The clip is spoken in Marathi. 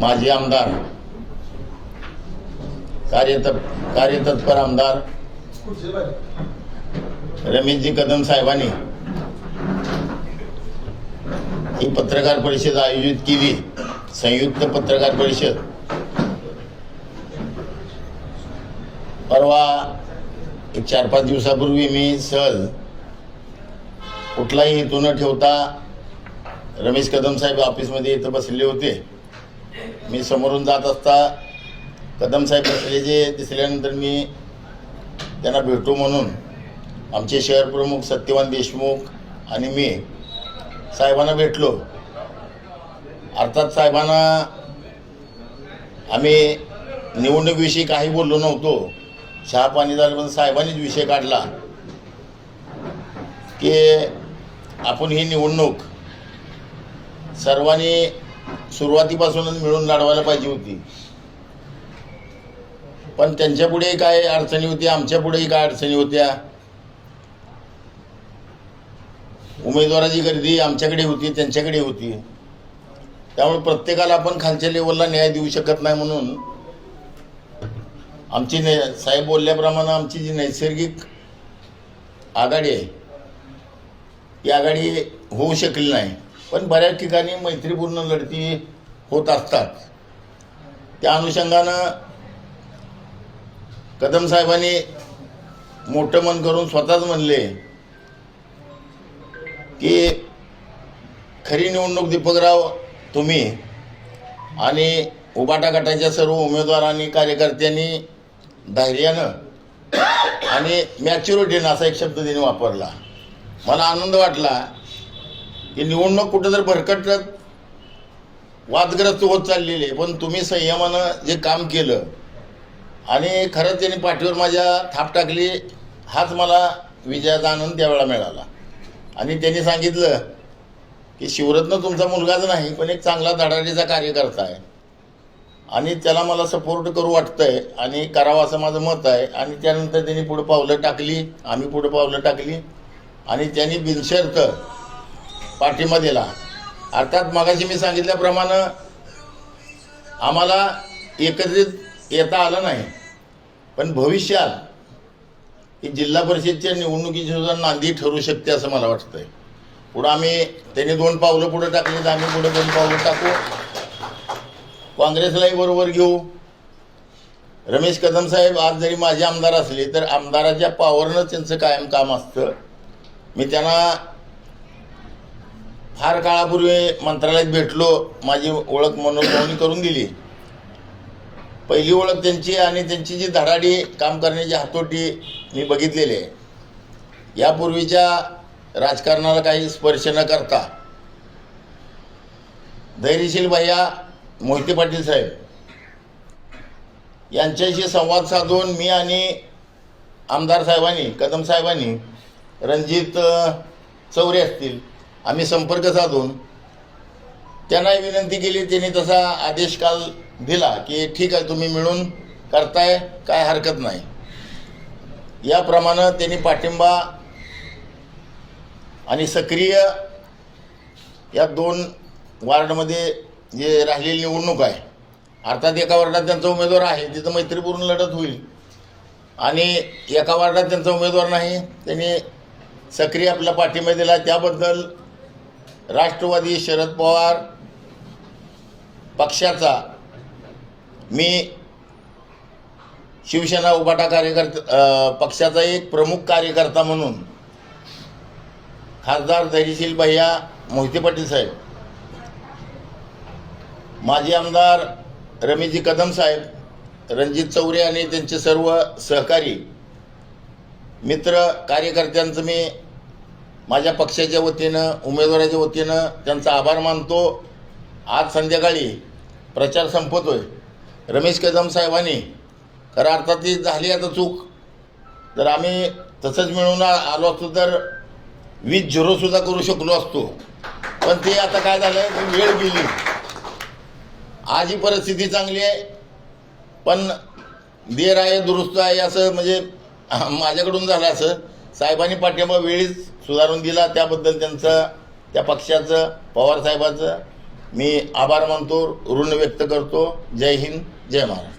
माजी आमदार कार्यत कार्यतत्पर आमदार रमेशजी कदम साहेबांनी ही पत्रकार परिषद आयोजित केली. संयुक्त पत्रकार परिषद. परवा एक चार पाच दिवसापूर्वी मी सहज कुठलाही हेतू न ठेवता रमेश कदम साहेब ऑफिसमध्ये इथं बसले होते. मी समोरून जात असता कदम साहेब बसलेले दिसल्यानंतर मी त्यांना भेटू म्हणून आमचे शहर प्रमुख सत्यवान देशमुख आणि मी साहेबांना भेटलो. अर्थात साहेबांना आम्ही निवडणुकीविषयी काही बोललो नव्हतो. चहा पाणी झालं पण साहेबांनीच विषय काढला की आपण ही निवडणूक सर्वांनी सुरुवातीपासूनच मिळून लढवायला पाहिजे होती. पण त्यांच्या पुढेही काय अडचणी होत्या आमच्या पुढेही काय अडचणी होत्या? उमेदवाराची गर्दी आमच्याकडे होती त्यांच्याकडे होती. त्यामुळे प्रत्येकाला आपण खालच्या लेवलला न्याय देऊ शकत नाही म्हणून आमची ने साहेब बोलल्याप्रमाणे आमची जी नैसर्गिक आघाडी आहे ती आघाडी होऊ शकली नाही. पण बऱ्याच ठिकाणी मैत्रीपूर्ण लढती होत असतात. त्या अनुषंगानं कदम साहेबांनी मोठं मन करून स्वतःच म्हणले की खरी निवडणूक दीपकराव तुम्ही आणि उबाटा गटाच्या सर्व उमेदवार आणि कार्यकर्त्यांनी धैर्यानं आणि मॅच्युरिटीनं असा एक शब्द त्यांनी वापरला. मला आनंद वाटला ही निवडणूक कुठं जर भरकटत वादग्रस्त होत चाललेली आहे पण तुम्ही संयमानं जे काम केलं आणि खरंच त्यांनी पाठीवर माझ्या थाप टाकली हाच मला विजयाचा आनंद त्यावेळा मिळाला. आणि त्यांनी सांगितलं की शिवरत्न तुमचा मुलगाच नाही पण एक चांगला धडाडीचा कार्यकर्ता आहे. आणि त्याला मला सपोर्ट करू वाटतंय आणि करावं असं माझं मत आहे. आणि त्यानंतर त्यांनी पुढं पावलं टाकली आम्ही पुढं पावलं टाकली. आणि त्यांनी बिनशर्त पाठिंबा दिला अर्थात मगाशी मी सांगितल्याप्रमाणे आम्हाला एकत्रित येता आलं नाही. पण भविष्यात ही जिल्हा परिषदच्या निवडणुकीची सुद्धा नांदी ठरू शकते असं मला वाटतंय. पुढं आम्ही त्यांनी दोन पावलं पुढं टाकली तर आम्ही पुढं दोन पावलं टाकू. काँग्रेसलाही बरोबर घेऊ. रमेश कदम साहेब आज जरी माझे आमदार असले तर आमदाराच्या पावरनंच त्यांचं कायम काम असतं. मी त्यांना फार काळापूर्वी मंत्रालयात भेटलो माझी ओळख मनोभावनी करून दिली. पहिली ओळख त्यांची आणि त्यांची जी धडाडी काम करण्याची हातोटी मी बघितलेली आहे. यापूर्वीच्या राजकारणाला काही स्पर्श न करता धैर्यशील भैया मोहिते पाटील साहेब यांच्याशी संवाद साधून मी आणि आमदार साहेबांनी कदम साहेबांनी रणजित चौरे असतील आम्ही संपर्क साधून त्यांनाही विनंती केली त्यांनी तसा आदेश काल दिला की ठीक आहे तुम्ही मिळून करताय काय हरकत नाही. याप्रमाणे त्यांनी पाठिंबा आणि सक्रिय या दोन वार्डमध्ये जे राहिलेली निवडणूक आहे अर्थात एका वार्डात त्यांचा उमेदवार आहे तिथं मैत्रीपूर्ण लढत होईल. आणि एका वार्डात त्यांचा उमेदवार नाही त्यांनी सक्रिय आपला पाठिंबा दिला त्याबद्दल राष्ट्रवादी शरद पवार पक्षाचा मी शिवसेना उभाटा कार्यकर्ता पक्षाचा एक प्रमुख कार्यकर्ता म्हणून खासदार धैर्यशील भैया मोहिते पाटील साहेब माजी आमदार रमेशजी कदम साहेब रणजित चौरे आणि त्यांचे सर्व सहकारी मित्र कार्यकर्त्यांचं मी माझ्या पक्षाच्या वतीनं उमेदवाराच्या वतीनं त्यांचा आभार मानतो. आज संध्याकाळी प्रचार संपतो आहे रमेश कदम साहेबांनी खरं अर्थात ती झाली आता चूक. तर आम्ही तसंच मिळून आलो असतो तर वीज झिरोसुद्धा करू शकलो असतो. पण ते आता काय झालं आहे वेळ गेली. आज ही परिस्थिती चांगली आहे. पण देर आहे दुरुस्त आहे असं म्हणजे माझ्याकडून झालं असं. साहेबांनी पाठिंबा वेळीच सुधारून दिला. त्याबद्दल त्यांचं त्या पक्षाचं पवार साहेबाचं मी आभार मानतो ऋण व्यक्त करतो. जय हिंद जय महाराष्ट्र.